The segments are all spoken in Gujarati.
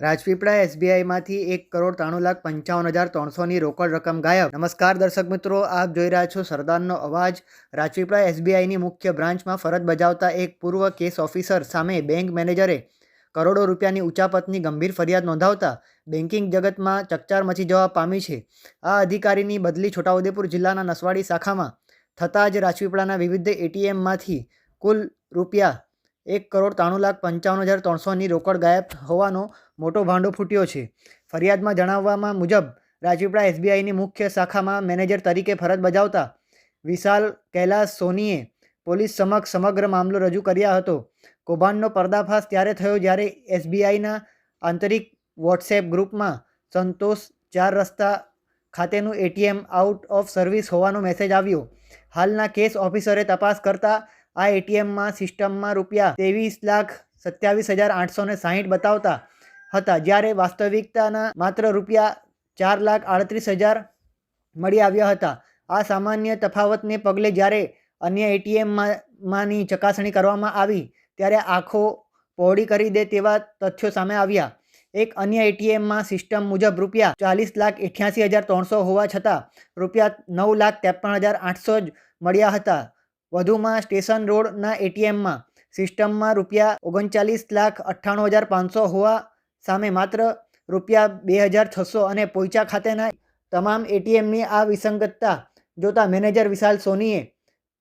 રાજપીપળા એસબીઆઈમાંથી એક કરોડ ત્રાણું લાખ પંચાવન હજાર ત્રણસોની રોકડ રકમ ગાયબ. નમસ્કાર દર્શક મિત્રો, આપ જોઈ રહ્યા છો સરદારનો અવાજ. રાજપીપળા એસબીઆઈની મુખ્ય બ્રાન્ચમાં ફરજ બજાવતા એક પૂર્વ કેસ ઓફિસર સામે બેંક મેનેજરે કરોડો રૂપિયાની ઉચાપતની ગંભીર ફરિયાદ નોંધાવતા બેન્કિંગ જગતમાં ચકચાર મચી જવા પામી છે. આ અધિકારીની બદલી છોટાઉદેપુર જિલ્લાના નસવાડી શાખામાં થતાં જ રાજપીપળાના વિવિધ એટીએમમાંથી કુલ રૂપિયા એક કરોડ ત્રાણું લાખ પંચાવન હજાર ત્રણસોની રોકડ ગાયબ હોવાનો મોટો ભાંડો ફૂટ્યો છે. ફરિયાદમાં જણાવવામાં મુજબ, રાજપીપળા એસબીઆઈની મુખ્ય શાખામાં મેનેજર તરીકે ફરજ બજાવતા વિશાલ કૈલાસ સોનીએ પોલીસ સમક્ષ સમગ્ર મામલો રજૂ કર્યા હતો. કૌભાંડનો પર્દાફાશ ત્યારે થયો જ્યારે એસબીઆઈના આંતરિક વોટ્સએપ ગ્રુપમાં સંતોષ ચાર રસ્તા ખાતેનું એટીએમ આઉટ ઓફ સર્વિસ હોવાનો મેસેજ આવ્યો. હાલના કેસ ઓફિસરે તપાસ કરતા આ એટીએમમાં સિસ્ટમમાં રૂપિયા ત્રેવીસ લાખ સત્યાવીસ હજાર આઠસો ને સાહીઠ બતાવતા હતા, જ્યારે વાસ્તવિકતાના માત્ર રૂપિયા ચાર લાખ આડત્રીસ હજાર મળી આવ્યા હતા. આ સામાન્ય તફાવતને પગલે જ્યારે અન્ય એટીએમમાંની ચકાસણી કરવામાં આવી, ત્યારે આંખો પહોળી કરી દે તેવા તથ્યો સામે આવ્યા. એક અન્ય એટીએમમાં સિસ્ટમ મુજબ રૂપિયા ચાલીસ લાખ અઠ્યાસી હજાર ત્રણસો હોવા છતાં રૂપિયા નવ લાખ ત્રેપન હજાર આઠસો જ મળ્યા હતા. વધુમાં સ્ટેશન રોડના એટીએમમાં સિસ્ટમમાં રૂપિયા ઓગણચાલીસ લાખ અઠ્ઠાણું હજાર પાંચસો હોવા સામે માત્ર રૂપિયા બે હજાર છસો અને પોઈચા ખાતેના તમામ એટીએમની આ વિસંગતતા જોતા મેનેજર વિશાલ સોનીએ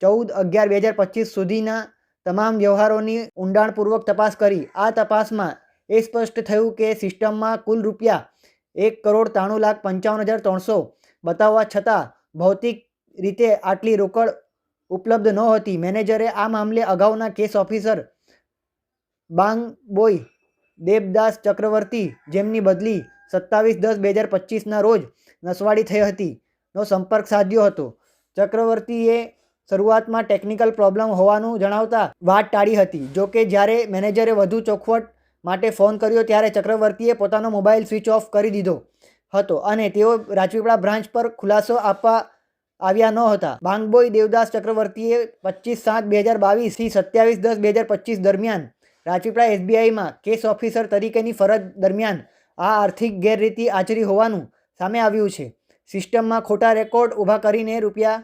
ચૌદ અગિયાર બે હજાર પચીસ સુધીના તમામ વ્યવહારોની ઊંડાણપૂર્વક તપાસ કરી. આ તપાસમાં એ સ્પષ્ટ થયું કે સિસ્ટમમાં કુલ રૂપિયા એક કરોડ ત્રાણું લાખ પંચાવન હજાર ત્રણસો બતાવવા છતાં ભૌતિક રીતે આટલી રોકડ ઉપલબ્ધ નહોતી મેનેજરે આ મામલે અગાઉના કેસ ઓફિસર બાંગ બોય દેવદાસ ચક્રવર્તી જેમની બદલી સત્તાવીસ દસ બે હજાર પચીસના રોજ નસવાડી થઈ હતી નો સંપર્ક સાધ્યો હતો. ચક્રવર્તીએ શરૂઆતમાં ટેકનિકલ પ્રોબ્લેમ હોવાનું જણાવતા વાત ટાળી હતી. જો કે જ્યારે મેનેજરે વધુ ચોખવટ માટે ફોન કર્યો ત્યારે ચક્રવર્તીએ પોતાનો મોબાઈલ સ્વિચ ઓફ કરી દીધો હતો અને તેઓ રાજપીપળા બ્રાન્ચ પર ખુલાસો આપવા આવ્યા ન હતા. બાંગબોય દેવદાસ ચક્રવર્તીએ પચીસ સાત બે હજાર બાવીસથી સત્યાવીસ દસ બે હજાર પચીસ દરમિયાન રાજપીપળા એસબીઆઈમાં કેસ ઓફિસર તરીકેની ફરજ દરમિયાન આ આર્થિક ગેરરીતિ આચરી હોવાનું સામે આવ્યું છે. સિસ્ટમમાં ખોટા રેકોર્ડ ઊભા કરીને રૂપિયા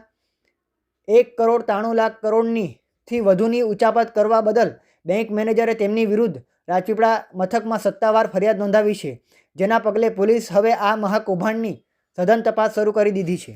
એક કરોડ ત્રાણું લાખ કરોડની થી વધુની ઉચાપત કરવા બદલ બેંક મેનેજરે તેમની વિરુદ્ધ રાજપીપળા મથકમાં સત્તાવાર ફરિયાદ નોંધાવી છે, જેના પગલે પોલીસ હવે આ મહાકૌભાંડની સઘન તપાસ શરૂ કરી દીધી છે.